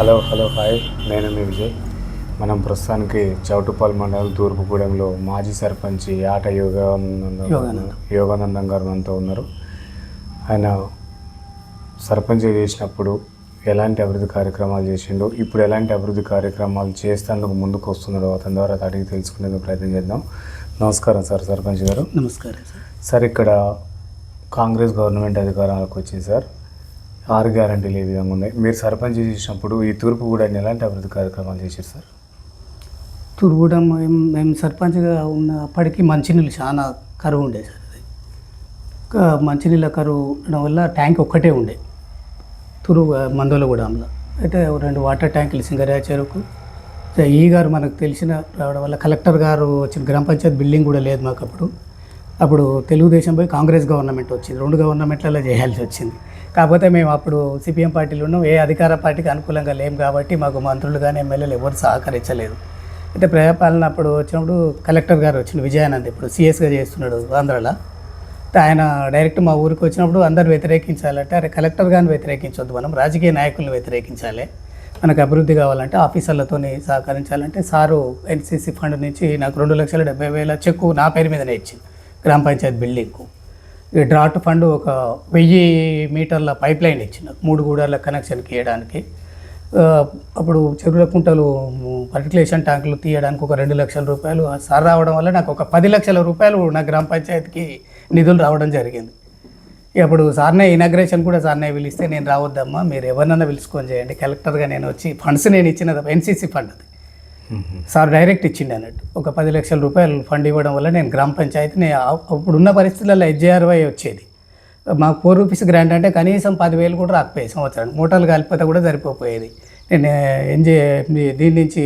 Hello hello hi. నేను మీ విజయ్. మనం ప్రస్తుతానికి చౌటుపల్ మండలం తూర్పుగూడెంలో మాజీ సర్పంచ్ ఆట యోగానందం యోగానందం. యోగానందం గారు మనతో ఉన్నారు. ఆయన సర్పంచ్ చేసినప్పుడు ఎలాంటి అభివృద్ధి కార్యక్రమాలు చేసిండో ఇప్పుడు ఎలాంటి అభివృద్ధి కార్యక్రమాలు చేస్తేందుకు ముందుకు వస్తున్నాడో అతని ద్వారా అడిగి తెలుసుకునేందుకు ప్రయత్నం చేద్దాం. నమస్కారం సార్ సర్పంచ్ గారు. నమస్కారం సార్. సార్ ఇక్కడ కాంగ్రెస్ గవర్నమెంట్ అధికారాలకు వచ్చింది సార్. ఆరు గ్యారంటీలు ఏ విధంగా ఉన్నాయి? మీరు సర్పంచ్ చేసినప్పుడు ఈ తూర్పు కూడా ఎలాంటి అభివృద్ధి కార్యక్రమాలు చేశారు సార్? తూర్పుగూడెం మేము సర్పంచ్గా సర్పంచ్గా ఉన్నప్పటికీ మంచినీళ్ళు చాలా కరువు ఉండే సార్ అది. మంచినీళ్ళ కరువు ఉండడం వల్ల ట్యాంక్ ఒక్కటే ఉండే. తురు మందోలగూడెంలో. అయితే రెండు వాటర్ ట్యాంకులు సింగరియా చెరుకు ఈ గారు మనకు తెలిసిన రావడం వల్ల కలెక్టర్ గారు వచ్చిన గ్రామ పంచాయతీ బిల్డింగ్ కూడా లేదు మాకు అప్పుడు అప్పుడు తెలుగుదేశం పోయి కాంగ్రెస్ గవర్నమెంట్ వచ్చింది. రెండు గవర్నమెంట్లలో చేయాల్సి వచ్చింది. కాకపోతే మేము అప్పుడు సిపిఎం పార్టీలో ఉన్నాం ఏ అధికార పార్టీకి అనుకూలంగా లేము కాబట్టి మాకు మంత్రులు కానీ ఎమ్మెల్యేలు ఎవరు సహకరించలేదు. అయితే ప్రజాపాలన అప్పుడు వచ్చినప్పుడు కలెక్టర్ గారు వచ్చిన విజయానంద్ ఇప్పుడు సిఎస్గా చేస్తున్నాడు ఆంధ్రాలో. ఆయన డైరెక్ట్ మా ఊరికి వచ్చినప్పుడు అందరు వ్యతిరేకించాలంటే అరే కలెక్టర్ గారిని వ్యతిరేకించొద్దు మనం రాజకీయ నాయకులను వ్యతిరేకించాలి. మనకు అభివృద్ధి కావాలంటే ఆఫీసర్లతో సహకరించాలంటే సారు ఎన్సీసీ ఫండ్ నుంచి నాకు రెండు లక్షల డెబ్బై వేల చెక్కు నా పేరు మీదనే ఇచ్చింది గ్రామ పంచాయతీ బిల్డింగ్కు. ఈ డ్రాట్ ఫండ్ ఒక వెయ్యి మీటర్ల పైప్ లైన్ ఇచ్చిన మూడు గూడాల కనెక్షన్కి ఇవ్వడానికి అప్పుడు చెరువుల కుంటలు పర్టికులేషన్ ట్యాంకులు తీయడానికి ఒక రెండు లక్షల రూపాయలు. సార్ రావడం వల్ల నాకు ఒక పది లక్షల రూపాయలు నా గ్రామ పంచాయతీకి నిధులు రావడం జరిగింది. అప్పుడు సార్నే ఇనాగ్రేషన్ కూడా సార్నే పిలిస్తే నేను రావద్దమ్మా మీరు ఎవరినన్నా పిలుచుకొని చేయండి. కలెక్టర్గా నేను వచ్చి ఫండ్స్ నేను ఇచ్చిన ఎన్సీసీ ఫండ్ అది. సార్ డైరెక్ట్ ఇచ్చిండి అన్నట్టు. ఒక పది లక్షల రూపాయలు ఫండ్ ఇవ్వడం వల్ల నేను గ్రామ పంచాయతీని అప్పుడున్న పరిస్థితులలో హెచ్జేఆర్వై వచ్చేది. మాకు ఫోర్ రూపీస్ గ్రాంట్ అంటే కనీసం పదివేలు కూడా రాకపోయాయి సంవత్సరానికి. మూటలు కలిపితే కూడా సరిపోయేది నేను ఎంజే దీని నుంచి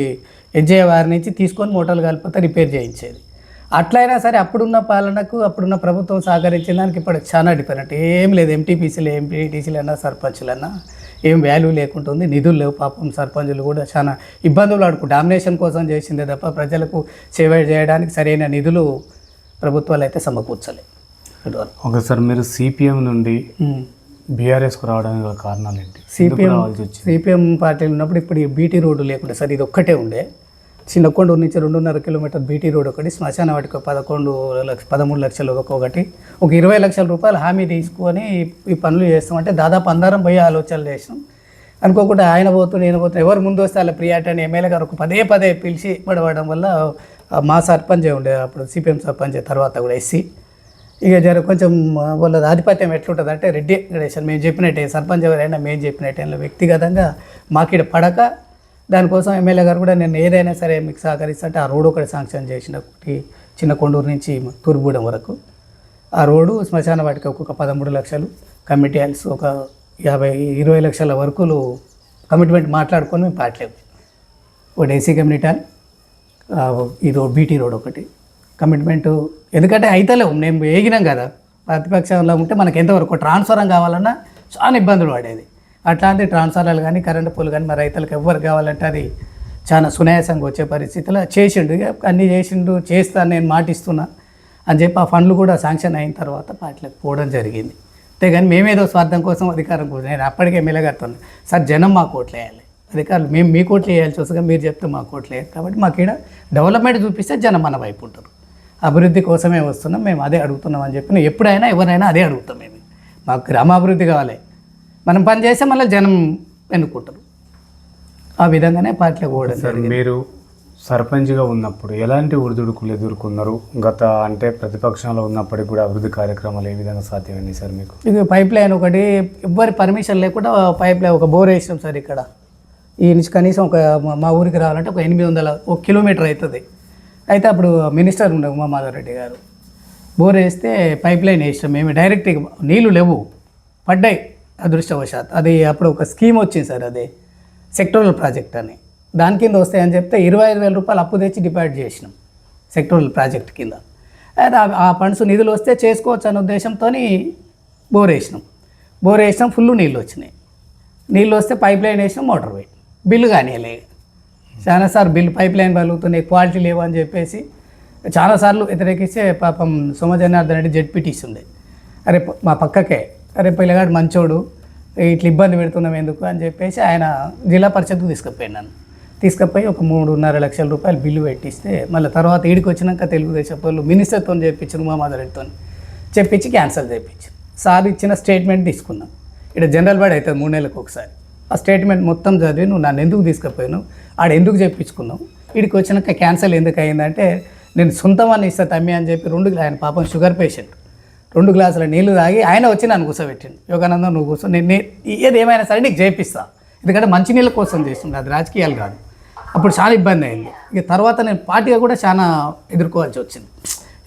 హెచ్జే వారి నుంచి తీసుకొని మూటలు కలిపితే రిపేర్ చేయించేది. అట్లయినా సరే అప్పుడున్న పాలనకు అప్పుడున్న ప్రభుత్వం సహకరించిన దానికి ఇప్పుడు చాలా డిఫరెంట్. ఏం లేదు ఎంటీపీసీలు ఎంపీటీసీలు అన్నా ఏం వాల్యూ లేకుంటుంది నిధులు లేవు పాపం సర్పంచులు కూడా చాలా ఇబ్బందులు ఆడుకు డామినేషన్ కోసం చేసిందే తప్ప ప్రజలకు సేవ చేయడానికి సరైన నిధులు ప్రభుత్వాలు అయితే సమకూర్చలేదు. ఇటువరకు. ఓకే సార్ మీరు సిపిఎం నుండి. బీఆర్ఎస్కు రావడానికి కారణాలు ఏంటి? సిపిఎం సిపిఎం పార్టీలు ఉన్నప్పుడు ఇప్పుడు ఈ బీటీ రోడ్డు లేకుండా సార్ ఇది ఒక్కటే ఉండే. చిన్నకొండూరు నుంచి రెండున్నర కిలోమీటర్ బీటీ రోడ్ ఒకటి శ్మశాన వాటికి పదకొండు లక్ష పదమూడు లక్షలు ఒక్కొక్కటి ఒక ఇరవై లక్షల రూపాయలు హామీ తీసుకొని ఈ- పనులు చేస్తామంటే దాదాపు అందరం పోయి ఆలోచనలు చేసినాం. అనుకోకుండా ఆయన పోతూ నేను పోతూ ఎవరు ముందు వస్తే వాళ్ళ ప్రియాటని అని ఎమ్మెల్యే గారు ఒక పదే పదే పిలిచి పడవడం వల్ల మా సర్పంచ్ ఉండే అప్పుడు సిపిఎం సర్పంచ్ తర్వాత కూడా ఎస్సీ. ఇక జర కొంచెం వాళ్ళ ఆధిపత్యం ఎట్లుంటుంది అంటే రెడ్డి గణేశన్ మేము చెప్పినట్టే సర్పంచ్ ఎవరైనా మేము చెప్పినట్టే ఇలా వ్యక్తిగతంగా మాకిడ పడక దానికోసం ఎమ్మెల్యే గారు కూడా నేను ఏదైనా సరే మీకు సహకరిస్తుంటే ఆ రోడ్ ఒకటి శాంక్షన్ చేసిన ఒకటి చిన్న కొండూరు నుంచి తూర్పుగూడెం వరకు. ఆ రోడ్డు శ్మశాన వాటికి ఒక్కొక్క పదమూడు లక్షలు కమిటీ హాల్స్ ఒక యాభై ఇరవై లక్షల వరకులు కమిట్మెంట్ మాట్లాడుకొని మేము పాటలేము ఒకటి ఏసీ కమ్యూనిటీ హాల్ ఈ రోడ్ బీటీ రోడ్ ఒకటి. కమిట్మెంట్ ఎందుకంటే అయితలేవు నేను ఏగినాం కదా. ప్రతిపక్షంలో ఉంటే మనకి ఎంతవరకు ట్రాన్స్ఫరం కావాలన్నా చాలా ఇబ్బందులు పడేది. అట్లాంటి ట్రాన్స్ఫార్మర్లు కానీ కరెంటు పోలు కానీ మరి రైతులకు ఎవరు కావాలంటే అది చాలా సునాయాసంగా వచ్చే పరిస్థితిలో చేసిండు ఇక అన్నీ చేసిండు చేస్తా నేను మాటిస్తున్నా అని చెప్పి ఆ ఫండ్లు కూడా శాంక్షన్ అయిన తర్వాత పార్టీలకు పోవడం జరిగింది. అంతేగాని మేమేదో స్వార్థం కోసం అధికారం కోసం నేను అప్పటికే మెలగడుతున్నాను సార్ జనం మా కోట్లు వేయాలి. అధికారులు మేము మీ కోట్లు వేయాల్సి వస్తుందిగా మీరు చెప్తే మా కోట్లు వేయాలి. కాబట్టి మాకు ఇక్కడ డెవలప్మెంట్ చూపిస్తే జనం మన వైపు ఉంటారు. అభివృద్ధి కోసమే వస్తున్నాం మేము అదే అడుగుతున్నాం అని చెప్పి ఎప్పుడైనా ఎవరైనా అదే అడుగుతాం మేము. మాకు గ్రామాభివృద్ధి కావాలి. మనం పని చేస్తే మళ్ళీ జనం ఎన్నుకుంటారు. ఆ విధంగానే పార్టీలకు పోవడం సార్ మీరు సర్పంచ్గా ఉన్నప్పుడు ఎలాంటి ఒడిదుడుకులు ఎదుర్కొన్నారు? గత అంటే ప్రతిపక్షంలో ఉన్నప్పటికీ కూడా అభివృద్ధి కార్యక్రమాలు ఏ విధంగా సాధ్యమైంది సార్ మీకు? ఇది పైప్ లైన్ ఒకటి ఎవ్వరి పర్మిషన్ లేకుండా పైప్ లైన్ ఒక బోర్ వేసినాం సార్ ఇక్కడ. ఈ నుంచి కనీసం ఒక మా- ఊరికి రావాలంటే ఒక ఎనిమిది వందల ఒక కిలోమీటర్ అవుతుంది. అయితే అప్పుడు మినిస్టర్ ఉండే ఉమామాధవ్ రెడ్డి గారు బోర్ వేస్తే పైప్ లైన్ వేసినాం మేము డైరెక్ట్ నీళ్ళు లేవు. పడ్డాయి. అదృష్టవశాత్. అది అప్పుడు ఒక స్కీమ్ వచ్చింది సార్ అది. సెక్టోరల్ ప్రాజెక్ట్ అని. దాని కింద వస్తాయని చెప్తే ఇరవై ఐదు వేల రూపాయలు అప్పు తెచ్చి డిపాజిట్ చేసినాం సెక్టోరల్ ప్రాజెక్ట్ కింద. అయితే ఆ- ఫండ్స్ నిధులు వస్తే చేసుకోవచ్చు అనే ఉద్దేశంతో బోర్ వేసినాం. బోర్ వేసినాం ఫుల్ నీళ్ళు వచ్చినాయి. నీళ్ళు వస్తే పైప్ లైన్ వేసినాం మోటార్ పోయి. బిల్లు కానీయలే. చాలా సార్లు బిల్లు పైప్ లైన్ పలుగుతున్నాయి క్వాలిటీ లేవు అని చెప్పేసి చాలాసార్లు వ్యతిరేకిస్తే పాపం సోమజనార్దన్ రెడ్డి జెడ్పీటీస్ ఉండే. అరే మా పక్కకే అరే పిల్లగాడు మంచోడు ఇట్లా ఇబ్బంది పెడుతున్నాం ఎందుకు అని చెప్పేసి ఆయన జిల్లా పరిషత్కు తీసుకుపోయాను నన్ను. తీసుకుపోయి ఒక మూడున్నర లక్షల రూపాయలు బిల్లు పెట్టిస్తే మళ్ళీ తర్వాత ఈడికి వచ్చినాక తెలుగుదేశం వాళ్ళు మినిస్టర్తో చెప్పించారు మా చెప్పించి క్యాన్సిల్ చేయించి సార్ ఇచ్చిన స్టేట్మెంట్ తీసుకున్నాం. ఇక్కడ జనరల్ బాడీ అవుతుంది మూడు నెలలకు ఒకసారి. ఆ స్టేట్మెంట్ మొత్తం చదివి నువ్వు నన్ను ఎందుకు తీసుకుపోయాను ఆడ ఎందుకు చెప్పించుకున్నావు ఇక్కడికి వచ్చినాక క్యాన్సల్ ఎందుకు అయిందంటే నేను సొంతమని ఇస్తా తమ్మి అని చెప్పి రెండు ఆయన పాపం షుగర్ పేషెంట్. రెండు గ్లాసుల నీళ్ళు తాగి ఆయన వచ్చి నన్ను కూర్చోబెట్టిండు. యోగానందం నువ్వు కూర్చో. నేను ఏది ఏమైనా సరే నీకు చేపిస్తా. ఎందుకంటే మంచినీళ్ళ కోసం చేస్తుండే అది రాజకీయాలు కాదు. అప్పుడు చాలా ఇబ్బంది అయింది. ఇక తర్వాత నేను పార్టీగా కూడా చాలా ఎదుర్కోవాల్సి వచ్చింది.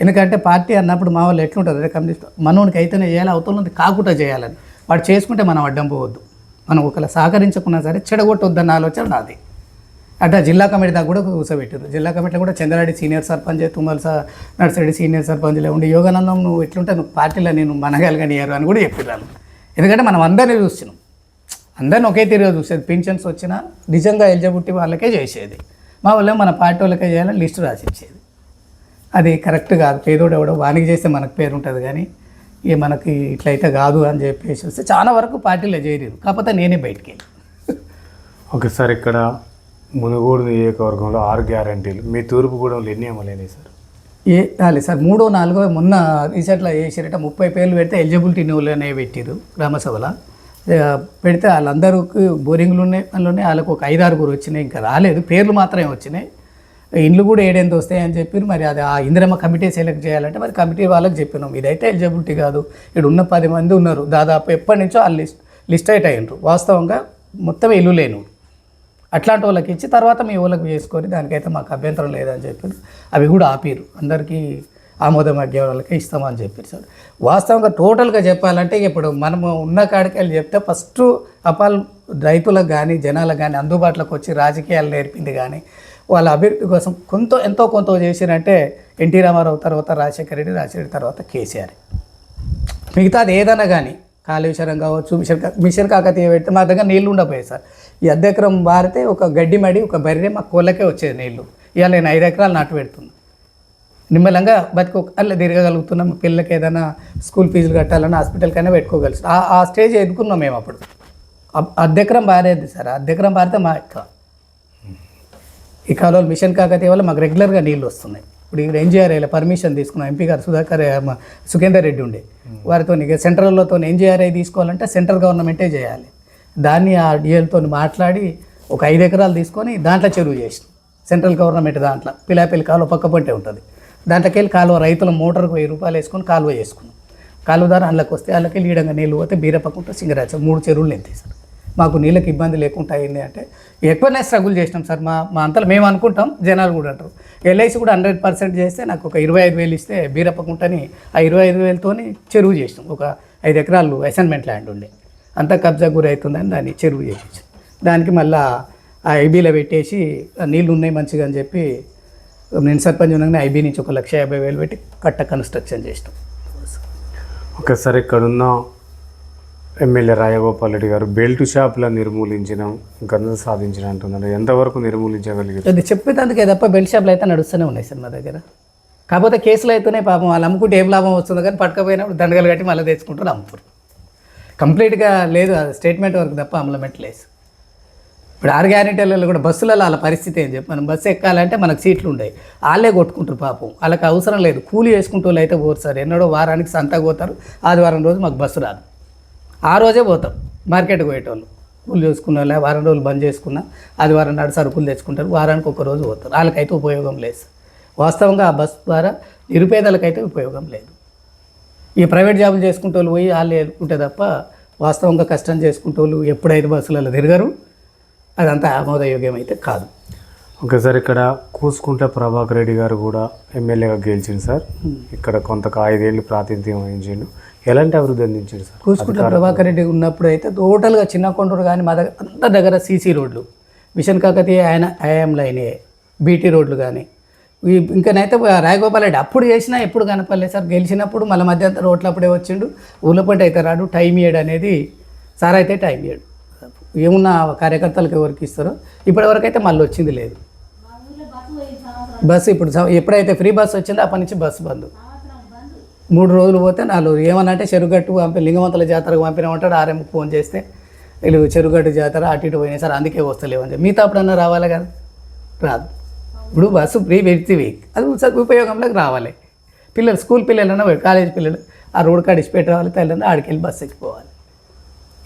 ఎందుకంటే పార్టీ అన్నప్పుడు మా వాళ్ళు ఎట్లుంటుంది అదే కమ్యూనిస్ట్. మనోనికి అయితేనే చేయాలి అవతల కాకుండా చేయాలని. వాడు చేసుకుంటే మనం అడ్డం పోవద్దు. మనం ఒకవేళ సహకరించకున్నా సరే చెడగొట్టొద్దన్న ఆలోచన నాది. అట్లా జిల్లా కమిటీ దాకా కూడా కూర్చోబెట్టారు. జిల్లా కమిటీలో కూడా చంద్రారెడ్డి సీనియర్ సర్పంచ్ తుమ్మల స- నర్సిరెడ్డి సీనియర్ సర్పంచ్లో ఉండి యోగానందం నువ్వు ఎట్లుంటే నువ్వు పార్టీలో నేను మనగలగనియారు అని కూడా చెప్పిర్రాను ఎందుకంటే మనం అందరినీ చూస్తున్నాం. అందరిని ఒకే తీరుగా చూసేది. పింఛన్స్ వచ్చినా నిజంగా ఎలిజిబిలిటీ వాళ్ళకే చేసేది. మా వాళ్ళే మన పార్టీ వాళ్ళకే చేయాలని లిస్టు రాసిచ్చేది అది కరెక్ట్ కాదు. పేదోడు ఎవడో వానికి చేస్తే మనకు పేరు ఉంటుంది కానీ ఇక మనకి ఇట్లయితే కాదు అని చెప్పేసి వస్తే చాలా వరకు పార్టీలో చేయలేదు కాకపోతే నేనే బయటికి వెళ్ళి ఓకే సార్ ఇక్కడ మునుగోడు నియోజకవర్గంలో ఆరు గ్యారంటీలు. మీ తూర్పుగూడెంలో ఎన్ని అమలైనాయి సార్? ఏ రాలేదు సార్. మూడో నాలుగో మొన్న రీసెంట్లో వేసారంటే ముప్పై పేర్లు పెడితే ఎలిజిబిలిటీ నువ్వులనే పెట్టారు గ్రామసభలో. పెడితే వాళ్ళందరూ బోరింగ్లు ఉన్నాయి అందులో ఉన్నాయి వాళ్ళకు ఒక ఐదు ఆరుగురు వచ్చినాయి ఇంకా రాలేదు. పేర్లు మాత్రమే వచ్చినాయి. ఇండ్లు కూడా ఏడెంత వస్తాయని చెప్పి మరి అది ఆ ఇందిరమ్మ కమిటీ సెలెక్ట్ చేయాలంటే మరి కమిటీ వాళ్ళకి చెప్పినాం. ఇదైతే ఎలిజిబిలిటీ కాదు. ఇక్కడ ఉన్న పది మంది ఉన్నారు. దాదాపు ఎప్పటి నుంచో వాళ్ళు లిస్ట్ లిస్ట్ అయిట్ అయ్యారు వాస్తవంగా మొత్తం ఇల్లు లేను అట్లాంటి వాళ్ళకి ఇచ్చి తర్వాత మీ వాళ్ళకి చేసుకొని దానికైతే మాకు అభ్యంతరం లేదని చెప్పారు. అవి కూడా ఆపిరు. అందరికీ ఆమోదం అగ్గే వాళ్ళకి ఇస్తామని చెప్పారు సార్. వాస్తవంగా టోటల్గా చెప్పాలంటే ఇప్పుడు మనము ఉన్న కాడికి వెళ్ళి చెప్తే ఫస్ట్ అపాల్ రైతులకు కానీ జనాలకు కానీ అందుబాటులోకి వచ్చి రాజకీయాలు నేర్పింది కానీ వాళ్ళ అభివృద్ధి కోసం కొంత ఎంతో కొంత చేసినంటే ఎన్టీ రామారావు తర్వాత రాజశేఖర రెడ్డి రాజశేఖర తర్వాత కేసీఆర్. మిగతాది ఏదైనా కానీ కాళేశ్వరం కావచ్చు మిషన్ మిషన్ కాకతీయ పెడితే మా దగ్గర నీళ్ళు ఉండపోయాయి సార్. ఈ అర్ధ ఎకరం బారితే ఒక గడ్డి మడి ఒక బర్రె మా కోళ్ళకే వచ్చేది నీళ్ళు ఇవాళ నేను ఐదు ఎకరాలు నాటు పెడుతున్నా. నిమ్మలంగా బతికో అల్ల తిరగగలుగుతున్నాం. పిల్లలకి ఏదైనా స్కూల్ ఫీజులు కట్టాలన్నా హాస్పిటల్కైనా పెట్టుకోగలుగుతాం. ఆ ఆ స్టేజ్ ఎదుర్కొన్నాం మేము అప్పుడు. అ- అర్ధ ఎకరం బారేది సార్. అర్ధ ఎకరం బారితే మా ఎక్కువ ఈ కాలువలు మిషన్ కాకతీయ వల్ల మాకు రెగ్యులర్గా నీళ్ళు వస్తున్నాయి. ఇప్పుడు ఇక్కడ ఎన్జీఆర్ఐలో పర్మిషన్ తీసుకున్నాం ఎంపీ గారు సుధాకర్ సుఖేందర్ రెడ్డి ఉండే. వారితో ఇక సెంట్రల్లోతో ఎన్జీఆర్ఐ తీసుకోవాలంటే సెంట్రల్ గవర్నమెంటే చేయాలి. దాన్ని ఆ డిఎల్తో మాట్లాడి ఒక ఐదు ఎకరాలు తీసుకొని దాంట్లో చెరువు చేసినాం సెంట్రల్ గవర్నమెంట్ దాంట్లో పిలాపిల్లి కాలువ పక్క పంటే ఉంటుంది. దాంట్లోకి వెళ్ళి కాలువ రైతుల మోటార్కు వెయ్యి రూపాయలు వేసుకొని కాలువ చేసుకున్నాం. కాలువ ద్వారా అందులోకి వస్తే అందులోకి లీడంగా నీళ్ళు పోతే బీరపక్కుంటే సింగరాజ మూడు చెరువులు నింతాయి మాకు నీళ్ళకి ఇబ్బంది లేకుండా అయింది అంటే ఎక్కువనే స్ట్రగుల్ చేసినాం సార్. మా మా అంతలో మేము అనుకుంటాం జనాలు కూడా అంటారు. ఎల్ఐసి కూడా హండ్రెడ్ పర్సెంట్ చేస్తే నాకు ఒక ఇరవై ఐదు వేలు ఇస్తే బీరప్పకుంటని ఆ ఇరవై ఐదు వేలతోని చెరువు చేసినాం. ఒక ఐదు ఎకరాలు అసైన్మెంట్ ల్యాండ్ ఉండే. అంతా కబ్జా గురి అవుతుందని దాన్ని చెరువు చేసేసాం దానికి మళ్ళా ఆ ఐబీలో పెట్టేసి నీళ్ళు ఉన్నాయి మంచిగా అని చెప్పి నేను సర్పంచ్ ఉండగానే ఐబీ నుంచి ఒక లక్ష యాభై వేలు పెట్టి కట్ట కన్స్ట్రక్షన్ చేసినాం. ఓకే సార్ ఇక్కడున్న ఎమ్మెల్యే రాజగోపాల్ రెడ్డి గారు బెల్ట్ షాపులను నిర్మూలించిన ఘనత సాధించిన అంటున్నారు. ఎంతవరకు నిర్మూలించగలిగారు? అది చెప్పేదానికి తప్ప బెల్ట్ షాపులు అయితే నడుస్తూనే ఉన్నాయి సార్ మా దగ్గర. కాకపోతే కేసులు అయితేనే పాపం వాళ్ళు అమ్ముకుంటే ఏం లాభం వస్తుందో కానీ పట్టుకపోయినప్పుడు దండగలు కట్టి మళ్ళీ తెచ్చుకుంటారు అమ్ముతారు. కంప్లీట్గా లేదు స్టేట్మెంట్ వరకు తప్ప అమలమెంట్ లేదు ఇప్పుడు ఆరు గ్యారెంటీలలో కూడా బస్సులలో వాళ్ళ పరిస్థితి ఏం చెప్పి మనం బస్సు ఎక్కాలంటే మనకు సీట్లు ఉండవు వాళ్ళే కొట్టుకుంటారు పాపం. వాళ్ళకి అవసరం లేదు. కూలి వేసుకుంటూ వాళ్ళు అయితే పోరు సార్. ఎన్నడో వారానికి సంతకు పోతారు. ఆదివారం రోజు మాకు బస్సు రాదు. ఆ రోజే పోతాం. మార్కెట్కి పోయేటోళ్ళు. కూలి చూసుకున్న వాళ్ళ వారం రోజులు బంద్ చేసుకున్నా ఆదివారం నాడు సరుకులు తెచ్చుకుంటారు. వారానికి ఒక రోజు పోతారు. వాళ్ళకైతే ఉపయోగం లేదు వాస్తవంగా ఆ బస్సు ద్వారా నిరుపేదలకైతే ఉపయోగం లేదు. ఈ ప్రైవేట్ జాబులు చేసుకుంటూ వాళ్ళు పోయి వాళ్ళు ఎదుర్కొంటే తప్ప వాస్తవంగా కష్టం చేసుకుంటూ వాళ్ళు ఎప్పుడైతే బస్సులలో తిరగరు అదంతా ఆమోదయోగ్యం అయితే కాదు. ఓకే సార్ ఇక్కడ కూసుకుంట ప్రభాకర్ రెడ్డి గారు కూడా ఎమ్మెల్యేగా గెలిచింది సార్. ఇక్కడ కొంత ఐదేళ్ళు ప్రాతినిధ్యం వహించిండు. ఎలాంటి అభివృద్ధి అందించారు సార్? కూసుకుంట ప్రభాకర్ రెడ్డి ఉన్నప్పుడు అయితే టోటల్గా చిన్న కొండూరు కానీ మా దగ్గర అంత దగ్గర సీసీ రోడ్లు మిషన్ కాకతీయ ఆయన ఐఎం లైనే బీటీ రోడ్లు కానీ ఇంకనైతే రాయగోపాల్ రెడ్డి అప్పుడు చేసినా ఎప్పుడు కనపడలేదు సార్. గెలిచినప్పుడు మళ్ళీ మధ్యంతరం రోడ్లు అప్పుడే వచ్చిండు. ఊళ్ళ పంట అయితే రాడు టైం ఇయ్యడు అనేది సార్ అయితే టైం ఇయ్యడు ఏమున్నా కార్యకర్తలకు ఎవరికి ఇస్తారో ఇప్పటివరకు అయితే మళ్ళీ వచ్చింది లేదు. బస్సు ఇప్పుడు ఎప్పుడైతే ఫ్రీ బస్సు వచ్చిందో అప్పటి నుంచి బస్సు బంద్. మూడు రోజులు పోతే నాలుగు ఏమన్నా అంటే చెరుగట్టు పంపి లింగవంతుల జాతరకు పంపినామంటాడు ఆర్ఎం ఫోన్ చేస్తే వీళ్ళు చెరుగట్టు జాతర అటు ఇటు పోయినాయి సార్ అందుకే వస్తలేవు అని చెప్పి. మిగతా అప్పుడన్నా రావాలి కదా? రాదు. ఇప్పుడు బస్సు ఫ్రీ పెడితే అది ఉపయోగంలోకి రావాలి. పిల్లలు స్కూల్ పిల్లలన్నా కాలేజ్ పిల్లలు ఆ రోడ్ కాడ ఇచ్చిపెట్టి రావాలి తల్లి ఆడికి వెళ్ళి బస్సు ఎక్కిపోవాలి.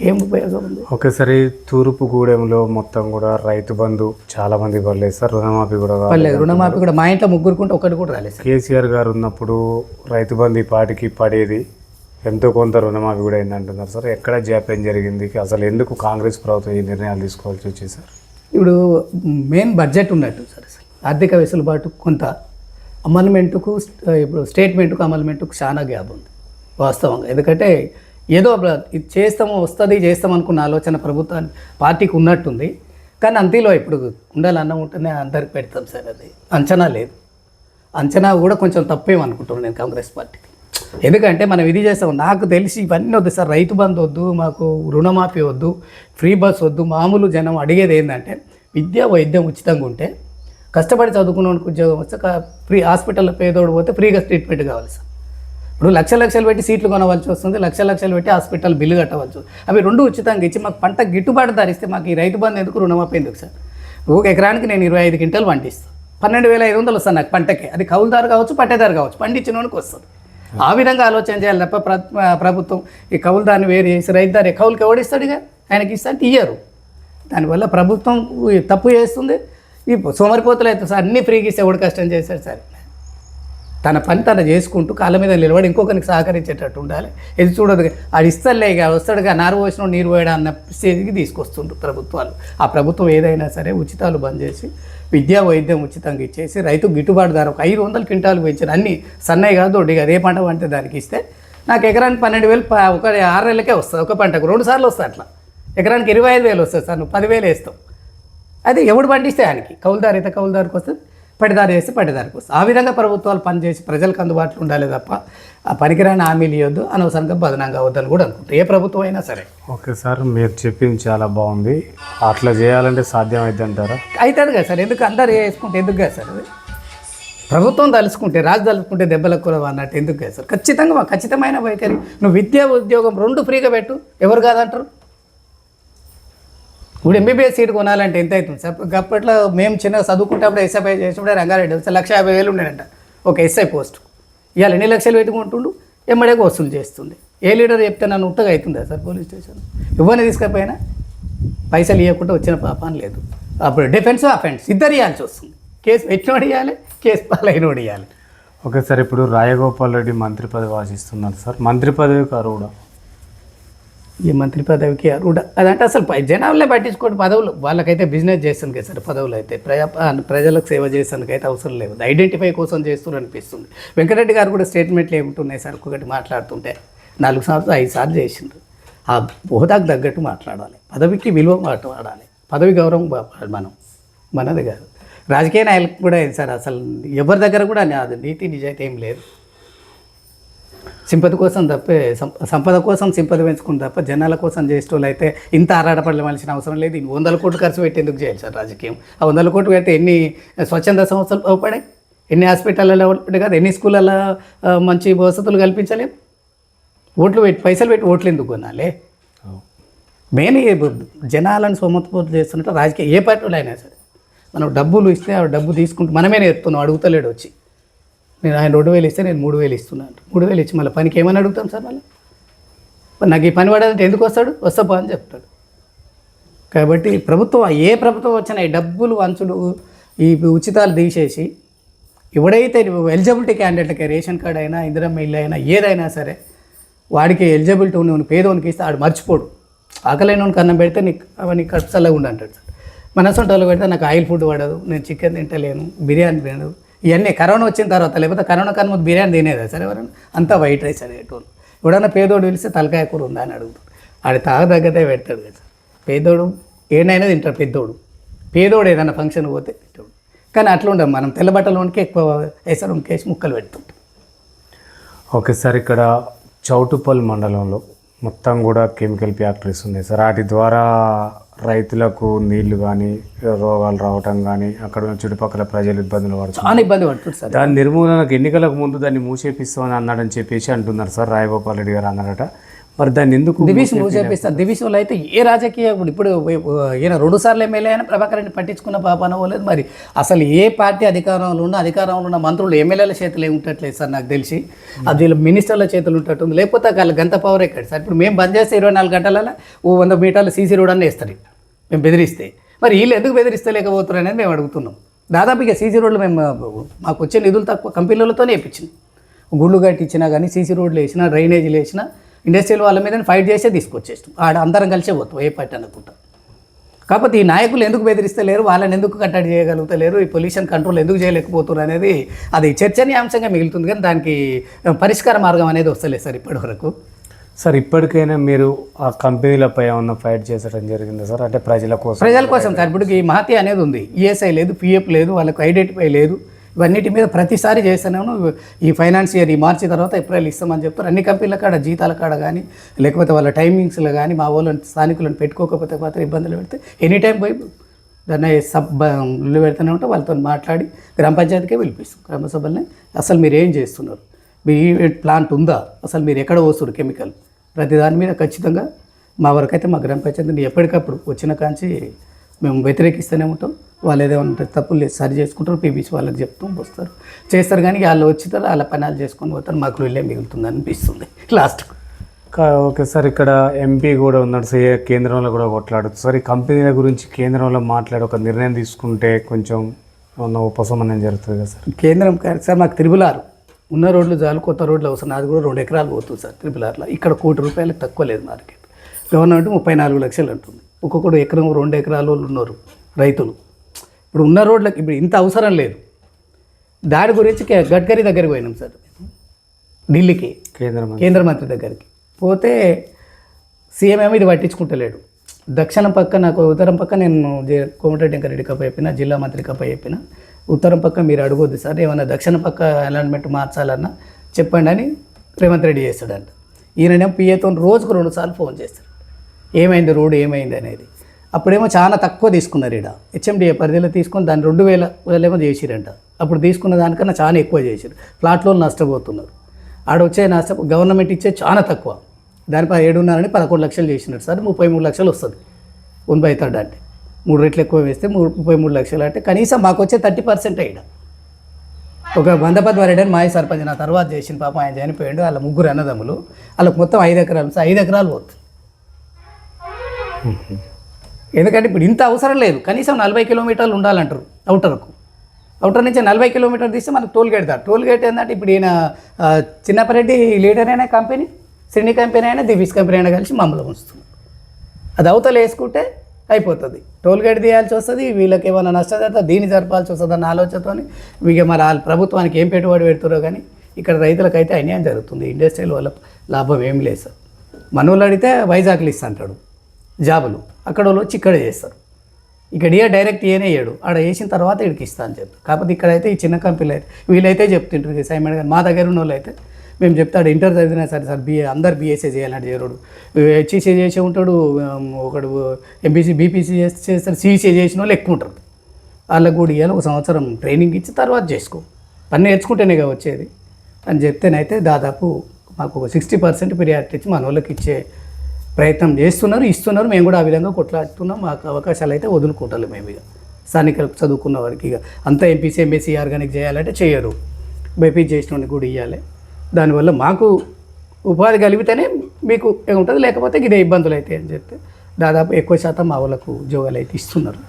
ఏం ఉపయోగం ఉంది? ఒకేసారి తూర్పుగూడెంలో మొత్తం కూడా రైతు బంధు చాలా మంది పడలేదు సార్. రుణమాఫీ కూడా. పర్లేదు రుణమాఫీ కూడా మా ఇంట్లో ముగ్గురుకుంటే ఒకటి కూడా రాలేదు కేసీఆర్ గారు ఉన్నప్పుడు రైతు బంధు ఈ పాటికి పడేది. ఎంతో కొంత రుణమాఫీ కూడా అయింది అంటున్నారు సార్. ఎక్కడ జాప్యం జరిగింది? అసలు ఎందుకు కాంగ్రెస్ ప్రభుత్వం ఈ నిర్ణయాలు తీసుకోవాల్సి వచ్చింది సార్? ఇప్పుడు మెయిన్ బడ్జెట్ ఉన్నట్టు సార్. ఆర్థిక వెసులుబాటు కొంత అమల్మెంట్కు ఇప్పుడు స్టేట్మెంట్కు అమల్మెంట్కు చాలా గ్యాప్ ఉంది వాస్తవంగా. ఎందుకంటే ఏదో ఇది చేస్తాము వస్తుంది చేస్తాం అనుకున్న ఆలోచన ప్రభుత్వానికి పార్టీకి ఉన్నట్టుంది. కానీ అంతేలో ఇప్పుడు ఉండాలన్న ఉంటేనే అందరికి పెడతాం సార్ అది. అంచనా లేదు. అంచనా కూడా కొంచెం తప్పేమనుకుంటున్నాను నేను కాంగ్రెస్ పార్టీకి. ఎందుకంటే మనం ఇది చేస్తాం. నాకు తెలిసి ఇవన్నీ వద్దు సార్. రైతు బంధు వద్దు మాకు రుణమాఫీ వద్దు ఫ్రీ బస్ వద్దు మామూలు జనం అడిగేది ఏంటంటే విద్య వైద్యం ఉచితంగా ఉంటే కష్టపడి చదువుకున్నవాడికి ఉద్యోగం వస్తే ఫ్రీ హాస్పిటల్లో పేదోడు పోతే ఫ్రీగా ట్రీట్మెంట్ కావాలి సార్. ఇప్పుడు లక్ష లక్షలు పెట్టి సీట్లు కొనవలసి వస్తుంది లక్ష లక్షలు పెట్టి హాస్పిటల్ బిల్లు కట్టవచ్చు అవి రెండు ఉచితంగా ఇచ్చి మాకు పంట గిట్టుబాటు ధరిస్తే మాకు ఈ రైతు బంధు ఎందుకు రుణమాఫీ ఎందుకు సార్? ఒక ఎకరానికి నేను ఇరవై ఐదు క్వింటాలు పండిస్తాను పన్నెండు వేల ఐదు వందలు వస్తాను నాకు పంటకి. అది కౌలుదారు కావచ్చు పట్టేదారు కావచ్చు పండించినవానికి వస్తుంది. ఆ విధంగా ఆలోచన చేయాలి తప్ప ప్ర- ప్రభుత్వం ఈ కౌలుదారిని వేరు చేసి రైతుదారి కౌలుకి ఎవడిస్తాడుగా ఆయనకి ఇస్తా అంటే ఇయ్యరు. దానివల్ల ప్రభుత్వం తప్పు చేస్తుంది. ఈ సోమరిపోతలు అయితే సార్ అన్ని ఫ్రీగా ఇస్తే ఎవడు కష్టం చేశాడు సార్? తన పని తను చేసుకుంటూ కాళ్ళ మీద నిలబడి ఇంకొకరికి సహకరించేటట్టు ఉండాలి. ఇది చూడదు అది ఇస్తలే ఇక వస్తాడుగా నారు పోసిన నీరు పోయడా అన్న స్టేజ్కి తీసుకొస్తుండ్రు ప్రభుత్వాలు. ఆ ప్రభుత్వం ఏదైనా సరే ఉచితాలు బంద్ చేసి విద్యా వైద్యం ఉచితంగా ఇచ్చేసి రైతు గిట్టుబాటు ధర ఒక ఐదు వందల క్వింటాలు పెంచారు అన్ని సన్నయ్య కాదు దొడ్డి కాదు ఏ పంట పంటే దానికి ఇస్తే నాకు ఎకరానికి పన్నెండు వేలు ఒక ఆరు నెలలకే వస్తుంది. ఒక పంటకు రెండు సార్లు వస్తుంది అట్లా. ఎకరానికి ఇరవై ఐదు వేలు వస్తుంది సార్ నువ్వు పదివేలు వేస్తావు. అది ఎవడు పండిస్తే ఆయనకి. కౌలుదారు అయితే కౌలుదారికి వస్తుంది పడిదారు చేస్తే పడిదారికి వస్తుంది. ఆ విధంగా ప్రభుత్వాలు పనిచేసి ప్రజలకు అందుబాటులో ఉండాలి తప్ప ఆ పనికిరాని హామీలు ఇవ్వద్దు అనవసరంగా బదనంగా వద్దని కూడా అనుకుంటారు ఏ ప్రభుత్వం అయినా సరే. ఓకే సార్ మీరు చెప్పింది చాలా బాగుంది. అట్లా చేయాలంటే సాధ్యం అవుతుంది అంటారా? అవుతుంది కదా సార్ ఎందుకు అందరు వేసుకుంటే ఎందుకు కదా సార్ అది? ప్రభుత్వం తలుచుకుంటే రాజు తలుచుకుంటే దెబ్బలకు కూడా అన్నట్టు ఎందుకు కదా సార్? ఖచ్చితంగా ఖచ్చితమైన వైఖరి. నువ్వు విద్య ఉద్యోగం రెండు ఫ్రీగా పెట్టు ఎవరు కాదంటారు? ఇప్పుడు ఎంబీబీఎస్ సీట్ కొనాలంటే ఎంత అవుతుంది? సార్ అప్పట్లో మేము చిన్న చదువుకుంటప్పుడు ఎస్ఐపై చేసినప్పుడు రంగారెడ్డి వస్తే లక్ష యాభై వేలు ఉండేదంట ఒక ఎస్ఐ పోస్ట్. ఇవాళ ఎన్ని లక్షలు పెట్టుకుంటుండు? ఎమ్మడే వసూలు చేస్తుంది ఏ లీడర్ చెప్తే నన్ను ఉత్తగా అవుతుందా సార్ పోలీస్ స్టేషన్? ఇవ్వని తీసుకపోయినా? పైసలు ఇవ్వకుండా వచ్చిన పాపం లేదు. అప్పుడు డిఫెన్స్ అఫెన్స్ ఇద్దరు ఇవ్వాల్సి వస్తుంది. కేసు పెట్టినోడు ఇవ్వాలి కేసు పాలైనోడు ఇవ్వాలి. ఓకే సార్ ఇప్పుడు రాయగోపాల్ రెడ్డి మంత్రి పదవి ఆశిస్తున్నారు సార్. మంత్రి పదవికి అర్హుడా? ఈ మంత్రి పదవికి అర్హుడ? అదంటే అసలు పై- జనాలే పట్టించుకోండి పదవులు. వాళ్ళకైతే బిజినెస్ చేస్తాను కదా సార్ పదవులు అయితే. ప్రజా ప్రజలకు సేవ చేస్తానికి అయితే అవసరం లేదు. ఐడెంటిఫై కోసం చేస్తున్నారు అనిపిస్తుంది. వెంకటరెడ్డి గారు కూడా స్టేట్మెంట్లు ఏమిటున్నాయి సార్? ఒక్కొక్కటి మాట్లాడుతుంటే నాలుగు సార్లు ఐదు సార్లు చేసిండ్రు. ఆ హోదాకు తగ్గట్టు మాట్లాడాలి. పదవికి విలువ మాట్లాడాలి పదవి గౌరవం మనం మనది కాదు. రాజకీయ నాయకులు కూడా ఇది సార్? అసలు ఎవరి దగ్గర కూడా అది నీతి నిజాయితీ ఏం లేదు. సింపతి కోసం తప్పే సంపద కోసం సింపతి పెంచుకుని తప్ప జనాల కోసం చేసేటోళ్ళు అయితే ఇంత ఆరాటపడవలసిన అవసరం లేదు. ఇన్ని వందల కోట్లు ఖర్చు పెట్టి ఎందుకు చేయాలి సార్ రాజకీయం? ఆ వందల కోట్లు పెడితే ఎన్ని స్వచ్ఛంద సంస్థలు బాగుపడాయి ఎన్ని హాస్పిటల్లో డెవలప్మెంట్ కాదు ఎన్ని స్కూళ్ళల్లో మంచి వసతులు కల్పించలేం? ఓట్లు పెట్టి పైసలు పెట్టి ఓట్లు ఎందుకు కొనాలి? మెయిన్ జనాలను సొమ్మతపోతు చేస్తున్నట్టు రాజకీయ ఏ పార్టీలు అయినా సరే. మనం డబ్బులు ఇస్తే ఆ డబ్బు తీసుకుంటూ మనమే నేర్పుతున్నాం అడుగుతలేడు వచ్చి. నేను ఆయన రెండు వేలు ఇస్తే నేను మూడు వేలు ఇస్తున్నాను మూడు వేలు ఇచ్చి మళ్ళీ పనికి ఏమని అడుగుతాం సార్ మళ్ళీ? నాకు ఈ పని పడాలంటే ఎందుకు వస్తాడు? వస్తాపా అని చెప్తాడు. కాబట్టి ప్రభుత్వం ఏ ప్రభుత్వం వచ్చినా ఈ డబ్బులు వంచులు ఈ ఉచితాలు తీసేసి ఎవడైతే ఎలిజిబిలిటీ క్యాండిడేట్కి రేషన్ కార్డ్ అయినా ఇందిరమ్మ ఇల్లు అయినా ఏదైనా సరే వాడికి ఎలిజిబిలిటీ ఉన్న పేదోనికి ఇస్తే ఆడు మర్చిపోడు. ఆకలైన అన్నం పెడితే నీకు అవన్నీ కడుపు చల్లగా ఉండి అంటాడు సార్. మనసు వాళ్ళు పెడితే నాకు ఆయిల్ ఫుడ్ పడదు నేను చికెన్ తింటలేను బిర్యానీ తినదు ఇవన్నీ కరోనా వచ్చిన తర్వాత లేకపోతే కరోనా కన్నా ముందు బిర్యానీ తినేదా? సరే ఎవరైనా? అంతా వైట్ రైస్ అనేటోళ్ళు ఎవడన్నా పేదోడు పిలిస్తే తలకాయ కూర ఉందా అని అడుగుతాడు. ఆడి తాగదగ్గతే పెడతాడు కదా. పేదోడు ఏడైనా తింటాడు పెద్దోడు. పేదోడు ఏదైనా ఫంక్షన్ పోతే తింటాడు. కానీ అట్లా ఉండదు. మనం తెల్ల బట్టలోనికి ఎక్కువ వేసడం కేసి ముక్కలు పెడుతుంటాం. ఓకే సార్ ఇక్కడ చౌటుపల్లి మండలంలో మొత్తం కూడా కెమికల్ ఫ్యాక్టరీస్ ఉన్నాయి సార్. వాటి ద్వారా రైతులకు నీళ్ళు కానీ రోగాలు రావటం కానీ అక్కడ ఉన్న చుట్టుపక్కల ప్రజలు ఇబ్బందులు పడుతున్నారు. చాలా ఇబ్బంది పడుతుంది సార్. దాని నిర్మూలనకు ఎన్నికలకు ముందు దాన్ని మూసేపిస్తామని అన్నాడని చెప్పేసి అంటున్నారు సార్ రాయగోపాల్ రెడ్డి గారు అన్నారట. మరి దాన్ని ఎందుకు దివిస్ నువ్వు చెప్పిస్తాను దివిస్లో అయితే ఏ రాజకీయ ఇప్పుడు ఇప్పుడు ఈయన రెండు సార్లు ఎమ్మెల్యే అయినా ప్రభాకర్ రెడ్డి పట్టించుకున్న పాపన పోలేదు మరి అసలు ఏ పార్టీ అధికారంలో ఉన్న అధికారంలో ఉన్న మంత్రులు ఎమ్మెల్యేల చేతులు ఏమి ఉండట్లేదు సార్ నాకు తెలిసి. అది వీళ్ళ మినిస్టర్ల చేతులు ఉంటట్టుంది లేకపోతే వాళ్ళ గంత పవర్ ఎక్కడ సార్. ఇప్పుడు మేము బంద్ చేస్తే ఇరవై నాలుగు గంటలలో ఓ వంద మీటర్ల సీసీ రోడ్ అన్నీ వేస్తారు. మేము బెదిరిస్తే. మరి వీళ్ళు ఎందుకు బెదిరిస్తలేకపోతారు అనేది మేము అడుగుతున్నాం. దాదాపు ఇక సీసీ రోడ్లు మేము మాకు వచ్చే నిధులు తక్కువ. కంపెనీలతోనే వేయించింది గుళ్ళు కట్టించినా కానీ సీసీ రోడ్లు వేసినా డ్రైనేజీలు వేసినా ఇండస్ట్రియల్ వాళ్ళ మీద ఫైట్ చేసే తీసుకొచ్చేస్తాం ఆడ అందరం కలిసే పోతాం ఏ పార్టీ అనుకుంటా కాకపోతే ఈ నాయకులు ఎందుకు బెదిరిస్తలేరు? వాళ్ళని ఎందుకు కట్టడి చేయగలుగుతలేరు? ఈ పొల్యూషన్ కంట్రోల్ ఎందుకు చేయలేకపోతున్నారు అనేది అది చర్చనీయాంశంగా మిగులుతుంది కానీ దానికి పరిష్కార మార్గం అనేది వస్తలేదు సార్ ఇప్పటివరకు. సార్ ఇప్పటికైనా మీరు ఆ కంపెనీలపై ఏమన్నా ఫైట్ చేసడం జరిగిందా సార్? అంటే ప్రజల కోసం ప్రజల కోసం సార్ ఇప్పుడు ఈ మహతి అనేది ఉంది. ఈఎస్ఐ లేదు పిఎఫ్ లేదు వాళ్ళకు ఐడెంటిఫై లేదు. ఇవన్నిటి మీద ప్రతిసారి చేస్తానేమో ఈ ఫైనాన్స్ ఇయర్ ఈ మార్చి తర్వాత ఏప్రిల్ ఇస్తామని చెప్తారు. అన్ని కంపెనీల కాడ జీతాల కాడ కానీ లేకపోతే వాళ్ళ టైమింగ్స్లో కానీ మా వాళ్ళని స్థానికులను పెట్టుకోకపోతే మాత్రం ఇబ్బందులు పెడితే ఎనీ టైం పోయి దాన్ని సబ్ ఇల్లు పెడుతూనే ఉంటే. వాళ్ళతో మాట్లాడి గ్రామ పంచాయతీకే పిలిపిస్తాం. గ్రామ సభల్ని అసలు మీరు ఏం చేస్తున్నారు? మీ ప్లాంట్ ఉందా? అసలు మీరు ఎక్కడ పోస్తున్నారు కెమికల్? ప్రతి దాని మీద ఖచ్చితంగా మా వరకు అయితే మా గ్రామ పంచాయతీని ఎప్పటికప్పుడు వచ్చిన కాంచి మేము వ్యతిరేకిస్తూనే ఉంటాం. వాళ్ళు ఏదో ఉంటే తప్పులు లేదు సరి చేసుకుంటారు పీబీసీ వాళ్ళకి చెప్తాం వస్తారు. చేస్తారు కానీ వాళ్ళు వచ్చితారు వాళ్ళ పనాలు చేసుకొని పోతారు మాకు వెళ్ళే మిగులుతుంది అనిపిస్తుంది లాస్ట్. ఓకే సార్ ఇక్కడ ఎంపీ కూడా ఉన్నాడు సార్ కేంద్రంలో కూడా కొట్లాడుతూ సార్ ఈ కంపెనీల గురించి కేంద్రంలో మాట్లాడి ఒక నిర్ణయం తీసుకుంటే కొంచెం ఏమన్నా ఉపశమనం జరుగుతుంది కదా సార్? కేంద్రం కాదు సార్ మాకు త్రిబులారు. ఉన్న రోడ్లు చాలు కొత్త రోడ్లు అవసరం అది కూడా రెండు ఎకరాలు పోతుంది సార్ త్రిబులార్లో. ఇక్కడ కోటి రూపాయలకు తక్కువ లేదు మార్కెట్. గవర్నమెంట్ ముప్పై నాలుగు లక్షలు అంటుంది. ఒక్కొక్కడు ఎకరం రెండు ఎకరాల వాళ్ళు ఉన్నారు రైతులు. ఇప్పుడు ఉన్న రోడ్లకి ఇప్పుడు ఇంత అవసరం లేదు. దాని గురించి గడ్కరీ దగ్గరికి పోయినాం సార్. ఢిల్లీకి కేంద్రం కేంద్ర మంత్రి దగ్గరికి. పోతే సీఎం ఏమో ఇది పట్టించుకుంటలేడు. దక్షిణం పక్క నాకు ఉత్తరం పక్క నేను కోమటిరెడ్డి వెంకరెడ్డి కప్ప చెప్పిన జిల్లా మంత్రి కప్ప చెప్పిన ఉత్తరం పక్క మీరు అడగొద్దు సార్ ఏమైనా దక్షిణ పక్క అలాట్మెంట్ మార్చాలన్నా చెప్పండి అని రేవంత్ రెడ్డి చేస్తాడంట. ఈయననేమో పిఏతో రోజుకు రెండు సార్లు ఫోన్ చేస్తాడు. ఏమైంది రోడ్డు ఏమైంది అనేది. అప్పుడేమో చాలా తక్కువ తీసుకున్నారు ఇక్కడ హెచ్ఎండిఏ పరిధిలో తీసుకొని దాన్ని రెండు వేల వేలేమో చేసిరంట. అప్పుడు తీసుకున్న దానికన్నా చాలా ఎక్కువ చేసిరు. ప్లాట్లో నష్టపోతున్నారు. ఆడ వచ్చే నష్టం గవర్నమెంట్ ఇచ్చే చాలా తక్కువ. దానిపై ఏడున్నరని పదకొండు లక్షలు చేసినారు సార్. ముప్పై మూడు లక్షలు వస్తుంది. వన్ బై థర్డ్ అంటే. మూడు రెట్లు ఎక్కువ వేస్తే మూడు ముప్పై మూడు లక్షలు అంటే కనీసం మాకు వచ్చే థర్టీ పర్సెంట్ ఈడ. ఒక వందపద్మ రెడ్డి మాయ సర్పంచ్ నా తర్వాత చేసిన పాప ఆయన చనిపోయాడు. వాళ్ళ ముగ్గురు అన్నదమ్ములు. వాళ్ళకి మొత్తం ఐదు ఎకరాలు సార్. ఐదు ఎకరాలు పోతుంది. ఎందుకంటే ఇప్పుడు ఇంత అవసరం లేదు. కనీసం నలభై కిలోమీటర్లు ఉండాలంటారు అవుటర్కు అవుటర్ నుంచి నలభై కిలోమీటర్లు తీస్తే మనకు టోల్ గేట్ దా టోల్ గేట్ ఏంటంటే ఇప్పుడు ఈయన చిన్నపరెడ్డి లీడర్ అయినా కంపెనీ శ్రీని కంపెనీ అయినా దివిస్ కంపెనీ అయినా కలిసి మమ్మల్ని ఉంచుతుంది. అది అవతల వేసుకుంటే అయిపోతుంది. టోల్ గేట్ తీయాల్సి వస్తుంది వీళ్ళకి ఏమైనా నష్టం జరుగుతుంది దీన్ని జరపాల్సి వస్తుంది అన్న ఆలోచనతో ఇక మరి వాళ్ళ ప్రభుత్వానికి ఏం పెట్టుబడి పెడుతారో కానీ ఇక్కడ రైతులకైతే అన్యాయం జరుగుతుంది. ఇండస్ట్రియల్ వల్ల లాభం ఏం లేదు సార్. మనోళ్ళు అడిగితే వైజాగ్లు ఇస్తా అంటాడు. జాబులు. అక్కడ వాళ్ళు వచ్చి ఇక్కడ చేస్తారు. ఇక్కడ ఏ డైరెక్ట్ ఏనే వేయడు ఆడ వేసిన తర్వాత ఇక్కడికి ఇస్తా అని చెప్తారు. కాకపోతే ఇక్కడైతే ఈ చిన్న కంపెనీలు అయితే వీళ్ళైతే చెప్తుంటారు సైమన్ గారు మా దగ్గర ఉన్న వాళ్ళు అయితే మేము చెప్తాడు ఇంటర్ చదివినా సరే సార్ బీఏ అందరు బీఎస్సీ చేయాలంటే చేరుడు. హెచ్ఈసీ చేసి ఉంటాడు ఒకడు ఎంపీసీ బీపీసీ చేస్తే చేస్తారు సిఈసీ చేసిన వాళ్ళు ఎక్కువ ఉంటారు. వాళ్ళకు కూడా ఇవ్వాలి ఒక సంవత్సరం ట్రైనింగ్ ఇచ్చి తర్వాత చేసుకో. పని నేర్చుకుంటేనే కదా వచ్చేది. అని చెప్తేనైతే దాదాపు మాకు ఒక సిక్స్టీ పర్సెంట్ పిరియారిటీ ఇచ్చి మన వాళ్ళకి ఇచ్చే ప్రయత్నం చేస్తున్నారు ఇస్తున్నారు. మేము కూడా ఆ విధంగా కొట్లాడుతున్నాం. మాకు అవకాశాలు అయితే వదులుకుంటారు మేము ఇక. స్థానికులకు చదువుకున్న వారికి ఇక. అంతా ఎంపీసీ ఎంబీసీ ఆర్గానిక్ చేయాలంటే చేయరు. బైపీ చేసిన కూడా ఇవ్వాలి దానివల్ల మాకు ఉపాధి కలిగితేనే మీకు ఏముంటుంది? లేకపోతే ఇదే ఇబ్బందులు అయితే అని చెప్తే దాదాపు ఎక్కువ శాతం మా వాళ్ళకు ఉద్యోగాలు అయితే ఇస్తున్నారు.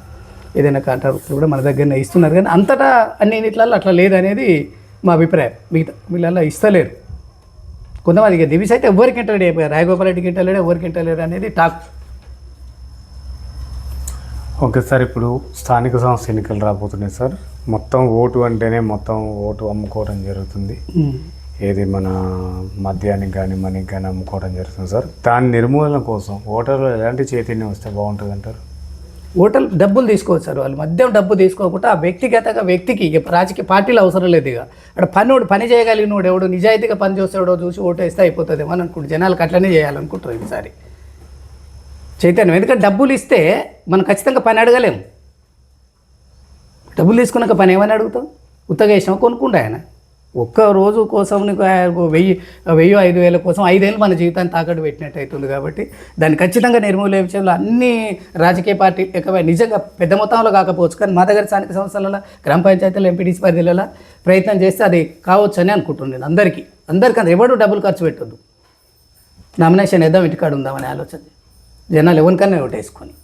ఏదైనా కాంట్రాక్ట్ కూడా మన దగ్గరనే ఇస్తున్నారు. కానీ అంతటా అన్ని ఇట్లలో అట్లా లేదనేది మా అభిప్రాయం. మిగతా వీళ్ళల్లో ఇస్తలేరు. కొంతమంది ఇక దివిస్ అయితే ఎవరికి ఇంటలేడు అయిపోయారు రాయగోపాల్ రెడ్డికి ఇంటలేడు ఎవరికి ఇంటలేడు అనేది టాక్. ఓకే సార్ ఇప్పుడు స్థానిక సంస్థ ఎన్నికలు రాబోతున్నాయి సార్. మొత్తం ఓటు అంటేనే మొత్తం ఓటు అమ్ముకోవడం జరుగుతుంది. ఏది మన మద్యానికి కానీ మనకి కానీ అమ్ముకోవడం జరుగుతుంది సార్. దాని నిర్మూలన కోసం ఓటర్లు ఎలాంటి చైతన్యం వస్తే బాగుంటుంది అంటారు ఓటర్లు డబ్బులు తీసుకోవచ్చు సార్ వాళ్ళు. మద్యం డబ్బు తీసుకోకుండా ఆ వ్యక్తిగతంగా వ్యక్తికి ఇక రాజకీయ పార్టీలు అవసరం లేదు ఇక. అక్కడ పని పని చేయగలిగినోడు ఎవడు నిజాయితీగా పని చేస్తాడో చూసి ఓటు వేస్తే అయిపోతుంది అని అనుకుంటు జనాలకు అట్లనే చేయాలనుకుంటారు ఈసారి. చైతన్యం ఎందుకంటే డబ్బులు ఇస్తే మనం ఖచ్చితంగా పని అడగలేము డబ్బులు తీసుకున్నాక పని ఏమని అడుగుతాం? ఉత్తగా వేసినాం కొనుక్కుంటా ఆయన. ఒక్క రోజు కోసం నీకు వెయ్యి వెయ్యి ఐదు వేల కోసం ఐదేళ్ళు మన జీవితాన్ని తాకట్టు పెట్టినట్టు అవుతుంది కాబట్టి దాన్ని ఖచ్చితంగా నిర్మూలన విషయంలో అన్ని రాజకీయ పార్టీ ఎక్కువ నిజంగా పెద్ద మొత్తంలో కాకపోవచ్చు. కానీ మా దగ్గర స్థానిక సంస్థలలో గ్రామ పంచాయతీలు ఎంపీటీసీ పరిధిలలో ప్రయత్నం చేస్తే అది కావచ్చు అని అనుకుంటున్నాను నేను అందరికీ అందరికీ ఎవడు డబ్బులు ఖర్చు పెట్టద్దు. నామినేషన్ వేద్దాం ఇంటికాడ ఉందామని ఆలోచన. జనాలు ఎవరికన్నా ఓటేసుకొని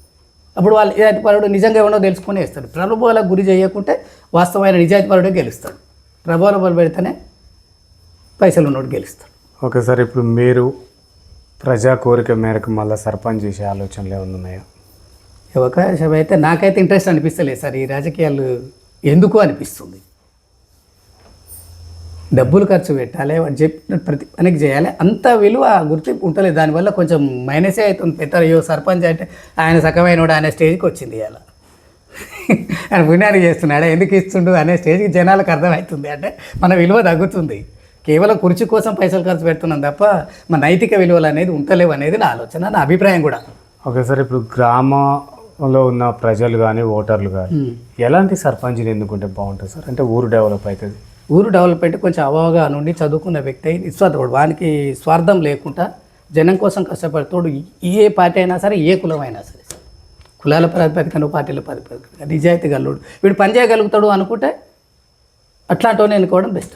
అప్పుడు వాళ్ళు నిజాయితీపరుడు నిజంగా ఎవరో తెలుసుకొని వేస్తాడు. ప్రలోభాలకు గురి చేయకుంటే వాస్తవమైన నిజాయితీపరుడే గెలుస్తాడు. ప్రలోభాలు పెడితేనే పైసలు ఉన్నోడు గెలుస్తాడు. ఓకే సార్ ఇప్పుడు మీరు ప్రజా కోరిక మేరకు మళ్ళీ సర్పంచ్ చేసే ఆలోచనలు ఏమైనా ఉన్నాయా? ఈ అవకాశం అయితే నాకైతే ఇంట్రెస్ట్ అనిపిస్తలేదు సార్ ఈ రాజకీయాలు ఎందుకు అనిపిస్తుంది? డబ్బులు ఖర్చు పెట్టాలి వాడు చెప్పిన ప్రతి పనికి చేయాలి అంత విలువ గుర్తింపు ఉంటలేదు. దానివల్ల కొంచెం మైనసే అవుతుంది. పెద్ద అయ్యో సర్పంచ్ అంటే ఆయన సకమైన ఆయన స్టేజ్కి వచ్చింది ఇలా ఆయన పుణ్యానికి చేస్తున్నాడా? ఎందుకు ఇస్తుండు? అనే స్టేజ్కి జనాలకు అర్థమవుతుంది. అంటే మన విలువ తగ్గుతుంది. కేవలం కుర్చీ కోసం పైసలు ఖర్చు పెడుతున్నాం తప్ప మన నైతిక విలువలు అనేది ఉంటలేవు అనేది నా ఆలోచన నా అభిప్రాయం కూడా. ఓకే సార్ ఇప్పుడు గ్రామంలో ఉన్న ప్రజలు కానీ ఓటర్లు కానీ ఎలాంటి సర్పంచ్ని ఎన్నుకుంటే బాగుంటుంది సార్? అంటే ఊరు డెవలప్ అవుతుంది. ఊరు డెవలప్మెంట్ కొంచెం అవగాహన నుండి చదువుకున్న వ్యక్తి అయి నిస్వార్థపడు. వానికి స్వార్థం లేకుండా జనం కోసం కష్టపడుతాడు ఏ పార్టీ అయినా సరే ఏ కులం అయినా సరే. కులాల ప్రాతిపదికన పార్టీల ప్రాతిపదికన నిజాయితీ గల్లుడు. వీడు పని చేయగలుగుతాడు అనుకుంటే అట్లాంటి ఎన్నుకోవడం బెస్ట్.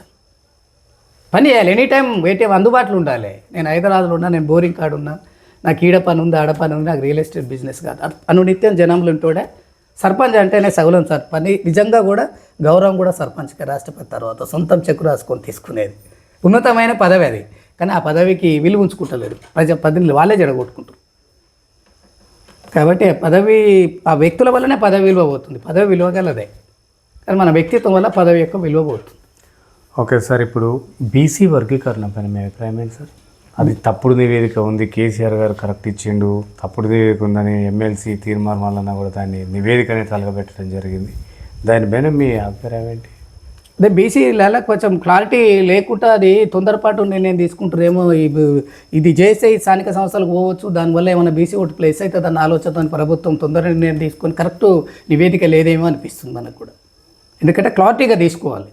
పని చేయాలి. ఎనీ టైం ఏటీఎం అందుబాటులో ఉండాలి. నేను హైదరాబాద్లో ఉన్నా నేను బోరింగ్ కాడు ఉన్నా నాకు ఈడ పని ఉంది ఆడ పని ఉంది నాకు రియల్ ఎస్టేట్ బిజినెస్ కాదు. అను నిత్యం జనంలో ఉంటోడే సర్పంచ్ అంటేనే సగులం సార్. పని నిజంగా కూడా గౌరవం కూడా సర్పంచ్కి రాష్ట్రపతి తర్వాత సొంతం చెక్కు రాసుకొని తీసుకునేది. ఉన్నతమైన పదవి అది. కానీ ఆ పదవికి విలువ ఉంచుకుంటలేరు ప్రజా పదవిని వాళ్ళే జడగొట్టుకుంటారు. కాబట్టి పదవి ఆ వ్యక్తుల వల్లనే పదవి విలువ పోతుంది. పదవి విలువ గలదే. కానీ మన వ్యక్తిత్వం వల్ల పదవి యొక్క విలువ పోతుంది. ఓకే సార్ ఇప్పుడు బీసీ వర్గీకరణ పైన మీ అభిప్రాయం ఏంటి సార్? అది తప్పుడు నివేదిక ఉంది కేసీఆర్ గారు కరెక్ట్ ఇచ్చిండు తప్పుడు నివేదిక ఉందని ఎమ్మెల్సీ తీర్మానం వలన కూడా దాన్ని నివేదికనే తలగబెట్టడం జరిగింది. దానిపైన మీ అభిప్రాయం ఏంటి? అదే బీసీలలో కొంచెం క్లారిటీ లేకుండా అది తొందరపాటు నిర్ణయం తీసుకుంటారేమో ఇది చేస్తే స్థానిక సంస్థలకు పోవచ్చు దానివల్ల ఏమైనా బీసీ ఓటు ప్లేస్ అవుతుంది అన్న ఆలోచనతో ప్రభుత్వం తొందర నిర్ణయం తీసుకొని కరెక్ట్ నివేదిక లేదేమో అనిపిస్తుంది మనకు కూడా. ఎందుకంటే క్లారిటీగా తీసుకోవాలి.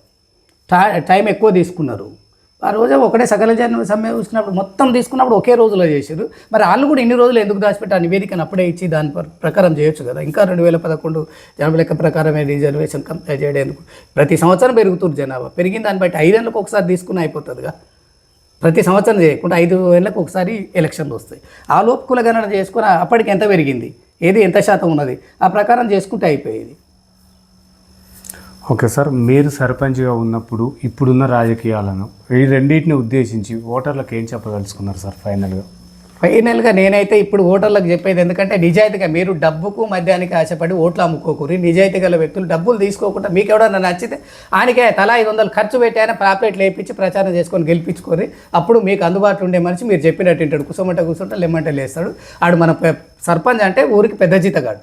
టై- టైం ఎక్కువ తీసుకున్నారు. ఆ రోజు ఒకటే సకల జన సమ్మె చూసినప్పుడు మొత్తం తీసుకున్నప్పుడు ఒకే రోజులో చేశారు. మరి వాళ్ళు కూడా ఇన్ని రోజులు ఎందుకు దాచిపెట్టి ఆ నివేదికను అప్పుడే ఇచ్చి దాని ప్రకారం చేయొచ్చు కదా? ఇంకా రెండు వేల పదకొండు జనాభా లెక్క ప్రకారమే రిజర్వేషన్ కంపేర్ చేయడానికి ప్రతి సంవత్సరం పెరుగుతుంది జనాభా. పెరిగిన దాన్ని బట్టి ఐదేళ్ళకి ఒకసారి తీసుకుని అయిపోతుందిగా. ప్రతి సంవత్సరం చేయకుండా ఐదు ఏళ్ళకు ఒకసారి ఎలక్షన్లు వస్తాయి. ఆ లోపు కులగణన చేసుకుని అప్పటికి ఎంత పెరిగింది? ఏది ఎంత శాతం ఉన్నది? ఆ ప్రకారం చేసుకుంటే అయిపోయేది. ఓకే సార్ మీరు సర్పంచ్గా ఉన్నప్పుడు ఇప్పుడున్న రాజకీయాలను ఈ రెండింటిని ఉద్దేశించి ఓటర్లకు ఏం చెప్పదలుచుకున్నారు సార్ ఫైనల్గా? ఫైనల్గా నేనైతే ఇప్పుడు ఓటర్లకు చెప్పేది ఎందుకంటే నిజాయితీగా మీరు డబ్బుకు మద్యానికి ఆశపడి ఓట్లు అమ్ముకోకూరి నిజాయితీ గల వ్యక్తులు డబ్బులు తీసుకోకుండా మీకు ఎవడన్నా నచ్చితే ఆయనకే తలా ఐదు వందలు ఖర్చు పెట్టి ఆయన పాప్లెట్లు వేయించి ప్రచారం చేసుకొని గెలిపించుకొని అప్పుడు మీకు అందుబాటులో ఉండే మనిషి మీరు చెప్పినట్టు ఉంటాడు. కూసమంటే కూర్చుంటే లెమ్మంటే లేస్తాడు. ఆడు మన సర్పంచ్ అంటే ఊరికి పెద్ద జీతగాడు.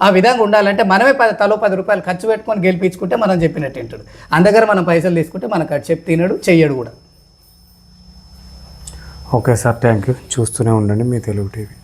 ఆ విధంగా ఉండాలంటే మనమే పది తలో పది రూపాయలు ఖర్చు పెట్టుకొని గెలిపించుకుంటే మనం చెప్పినట్టు వింటాడు అందరి మన పైసలు తీసుకుంటే మనకు అది చెప్పి తినడు చెయ్యడు కూడా. Okay sir thank you. చూస్తూనే ఉండండి మీ తెలుగు టీవీ.